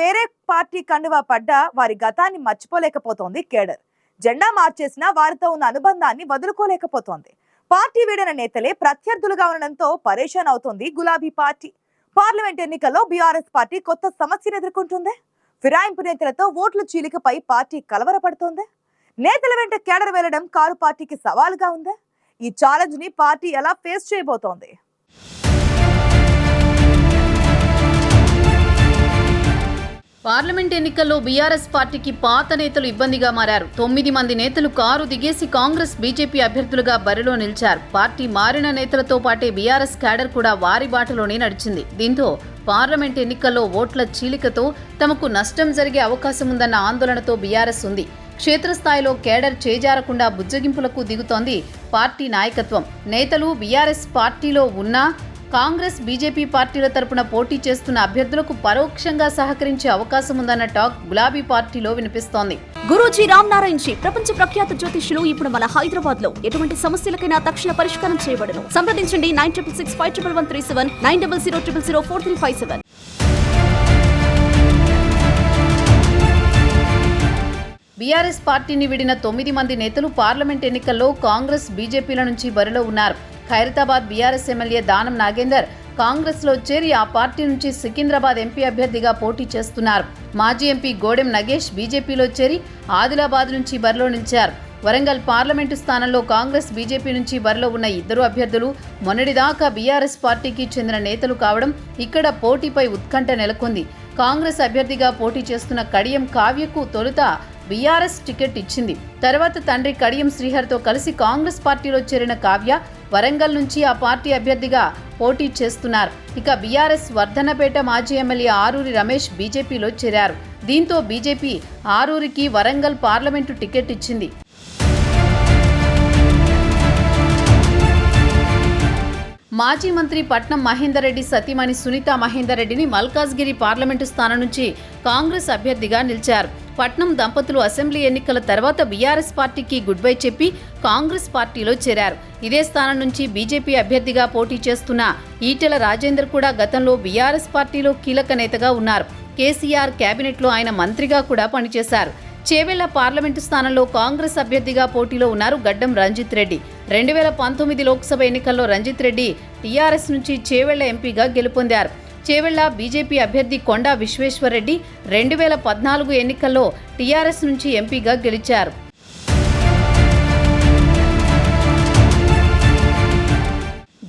వేరే పార్టీ కండువా పడ్డ వారి గతాన్ని మర్చిపోలేకపోతోంది కేడర్. జెండా మార్చేసినా వారితో ఉన్న అనుబంధాన్ని వదులుకోలేకపోతోంది. పార్టీ వీడిన నేతలే ప్రత్యర్థులుగా ఉండడంతో పరేషాన్ అవుతోంది గులాబీ పార్టీ. పార్లమెంట్ ఎన్నికల్లో బీఆర్ఎస్ పార్టీ కొత్త సమస్యను ఎదుర్కొంటుందే? ఫిరాయింపు నేతలతో ఓట్ల చీలికపై పార్టీ కలవరపడుతోందే? నేతల వెంట కేడర్ వెళ్ళడం కారు పార్టీకి సవాలుగా ఉందా? ఈ ఛాలెంజ్ని పార్టీ ఎలా ఫేస్ చేయబోతోంది? పార్లమెంట్ ఎన్నికల్లో బీఆర్ఎస్ పార్టీకి పాత నేతలు ఇబ్బందిగా మారారు. తొమ్మిది మంది నేతలు కారు దిగేసి కాంగ్రెస్ బీజేపీ అభ్యర్థులుగా బరిలో నిలిచారు. పార్టీ మారిన నేతలతో పాటే బీఆర్ఎస్ క్యాడర్ కూడా వారి బాటలోనే నడిచింది. దీంతో పార్లమెంట్ ఎన్నికల్లో ఓట్ల చీలికతో తమకు నష్టం జరిగే అవకాశం ఉందన్న ఆందోళనతో బీఆర్ఎస్ ఉంది. క్షేత్రస్థాయిలో కేడర్ చేజారకుండా బుజ్జగింపులకు దిగుతోంది పార్టీ నాయకత్వం. నేతలు బీఆర్ఎస్ పార్టీలో ఉన్నా కాంగ్రెస్ బీజేపీ పార్టీల తరపున పోటీ చేస్తున్న అభ్యర్థులకు పరోక్షంగా సహకరించే అవకాశం ఉందన్న టాక్ గులాబీ పార్టీలో వినిపిస్తోంది. గురూజీ రామ్ నారాయణ్ జీ ప్రపంచ ప్రఖ్యాత జ్యోతిష్యులు ఇప్పుడు మన హైదరాబాద్లో ఎటువంటి సమస్యలకైనా తక్షణ పరిష్కారం చేయబడను. సంప్రదించండి nine triple six five triple one three seven nine double zero triple zero four three five seven. BRS పార్టీని విడిన తొమ్మిది మంది నేతలు పార్లమెంట్ ఎన్నికల్లో కాంగ్రెస్ బీజేపీల నుంచి బరిలో ఉన్నారు. ఖైరతాబాద్ బీఆర్ఎస్ ఎమ్మెల్యే దానం నాగేందర్ కాంగ్రెస్లో చేరి ఆ పార్టీ నుంచి సికింద్రాబాద్ ఎంపీ అభ్యర్థిగా పోటీ చేస్తున్నారు. మాజీ ఎంపీ గోడెం నగేష్ బీజేపీలో చేరి ఆదిలాబాద్ నుంచి బరిలో నిలిచారు. వరంగల్ పార్లమెంటు స్థానంలో కాంగ్రెస్ బీజేపీ నుంచి బరిలో ఉన్న ఇద్దరు అభ్యర్థులు మొన్నటిదాకా బీఆర్ఎస్ పార్టీకి చెందిన నేతలు కావడం ఇక్కడ పోటీపై ఉత్కంఠ నెలకొంది. కాంగ్రెస్ అభ్యర్థిగా పోటీ చేస్తున్న కడియం కావ్యకు తొలుత బీఆర్ఎస్ టికెట్ ఇచ్చింది. తర్వాత తండ్రి కడియం శ్రీహర్తో కలిసి కాంగ్రెస్ పార్టీలో చేరిన కావ్య వరంగల్ నుంచి ఆ పార్టీ అభ్యర్థిగా పోటీ చేస్తున్నారు. ఇక బీఆర్ఎస్ వర్ధనపేట మాజీ ఎమ్మెల్యే ఆరూరి రమేష్ బీజేపీలో చేరారు. దీంతో బీజేపీ ఆరూరికి వరంగల్ పార్లమెంటు టికెట్ ఇచ్చింది. మాజీ మంత్రి పట్నం మహేందర్ రెడ్డి సతీమణి సునీత మహేందర్ రెడ్డిని మల్కాజ్గిరి పార్లమెంటు స్థానం నుంచి కాంగ్రెస్ అభ్యర్థిగా నిలిచారు. పట్నం దంపతులు అసెంబ్లీ ఎన్నికల తర్వాత బీఆర్ఎస్ పార్టీకి గుడ్ బై చెప్పి కాంగ్రెస్ పార్టీలో చేరారు. ఇదే స్థానం నుంచి బీజేపీ అభ్యర్థిగా పోటీ చేస్తున్న ఈటెల రాజేందర్ కూడా గతంలో బీఆర్ఎస్ పార్టీలో కీలక నేతగా ఉన్నారు. కేసీఆర్ కేబినెట్లో ఆయన మంత్రిగా కూడా పనిచేశారు. చేవెళ్ళ పార్లమెంటు స్థానంలో కాంగ్రెస్ అభ్యర్థిగా పోటీలో ఉన్నారు గడ్డం రంజిత్ రెడ్డి. రెండు వేల పంతొమ్మిది లోక్సభ ఎన్నికల్లో రంజిత్ రెడ్డి టీఆర్ఎస్ నుంచి చేవెళ్ళ ఎంపీగా గెలుపొందారు. చేవెళ్ళ బీజేపీ అభ్యర్థి కొండా విశ్వేశ్వరరెడ్డి రెండు వేల పద్నాలుగు ఎన్నికల్లో టీఆర్ఎస్ నుంచి ఎంపీగా గెలిచారు.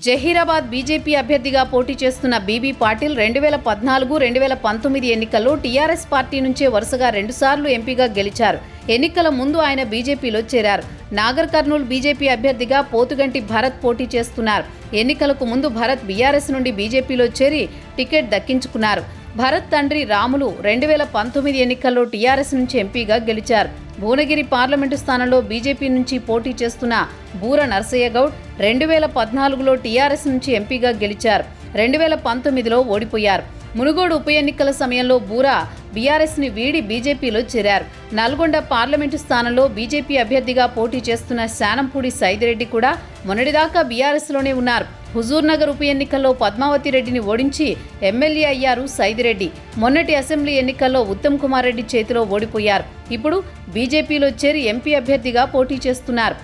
జహీరాబాద్ బీజేపీ అభ్యర్థిగా పోటీ చేస్తున్న బీబీ పాటిల్ రెండు వేల పద్నాలుగు రెండు వేల పంతొమ్మిది ఎన్నికల్లో టీఆర్ఎస్ పార్టీ నుంచే వరుసగా రెండుసార్లు ఎంపీగా గెలిచారు. ఎన్నికల ముందు ఆయన బీజేపీలో చేరారు. నాగర్ కర్నూలు బీజేపీ అభ్యర్థిగా పోతుగంటి భరత్ పోటీ చేస్తున్నారు. ఎన్నికలకు ముందు భరత్ బీఆర్ఎస్ నుండి బీజేపీలో చేరి టికెట్ దక్కించుకున్నారు. భరత్ తండ్రి రాములు రెండు వేల పంతొమ్మిది ఎన్నికల్లో టీఆర్ఎస్ నుంచి ఎంపీగా గెలిచారు. భువనగిరి పార్లమెంటు స్థానంలో బీజేపీ నుంచి పోటీ చేస్తున్న బూర నరసయ్య గౌడ్ రెండు వేల పద్నాలుగులో టీఆర్ఎస్ నుంచి ఎంపీగా గెలిచారు. రెండు వేల పంతొమ్మిదిలో ఓడిపోయారు. మునుగోడు ఉప ఎన్నికల సమయంలో బూరా బీఆర్ఎస్ని వీడి బీజేపీలో చేరారు. నల్గొండ పార్లమెంటు స్థానంలో బీజేపీ అభ్యర్థిగా పోటీ చేస్తున్న శానంపూడి సైదిరెడ్డి కూడా మొన్నటిదాకా బీఆర్ఎస్లోనే ఉన్నారు. హుజూర్నగర్ ఉప ఎన్నికల్లో పద్మావతి రెడ్డిని ఓడించి ఎమ్మెల్యే అయ్యారు సైదిరెడ్డి. మొన్నటి అసెంబ్లీ ఎన్నికల్లో ఉత్తమ్ కుమార్ రెడ్డి చేతిలో ఓడిపోయారు. ఇప్పుడు బీజేపీలో చేరి ఎంపీ అభ్యర్థిగా పోటీ చేస్తున్నారు.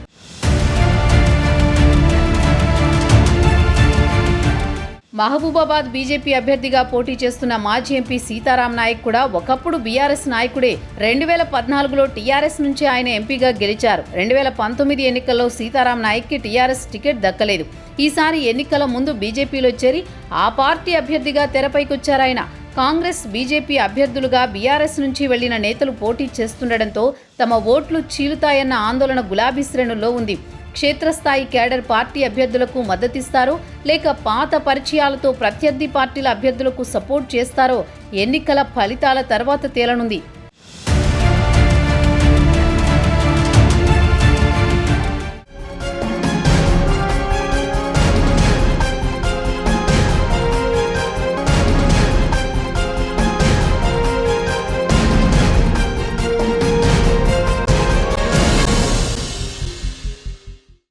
మహబూబాబాద్ బీజేపీ అభ్యర్థిగా పోటీ చేస్తున్న మాజీ ఎంపీ సీతారాం నాయక్ కూడా ఒకప్పుడు బీఆర్ఎస్ నాయకుడే. రెండు వేల పద్నాలుగులో టీఆర్ఎస్ నుంచి ఆయన ఎంపీగా గెలిచారు. రెండు వేల పంతొమ్మిది ఎన్నికల్లో సీతారాం నాయక్కి టీఆర్ఎస్ టికెట్ దక్కలేదు. ఈసారి ఎన్నికల ముందు బీజేపీలో చేరి ఆ పార్టీ అభ్యర్థిగా తెరపైకొచ్చారాయన కాంగ్రెస్ బీజేపీ అభ్యర్థులుగా బీఆర్ఎస్ నుంచి వెళ్ళిన నేతలు పోటీ చేస్తుండటంతో తమ ఓట్లు చీలుతాయన్న ఆందోళన గులాబీ శ్రేణుల్లో ఉంది. క్షేత్రస్థాయి కేడర్ పార్టీ అభ్యర్థులకు మద్దతిస్తారో. లేక పాత పరిచయాలతో ప్రత్యర్థి పార్టీల అభ్యర్థులకు సపోర్ట్ చేస్తారో ఎన్నికల ఫలితాల తర్వాత తేలనుంది.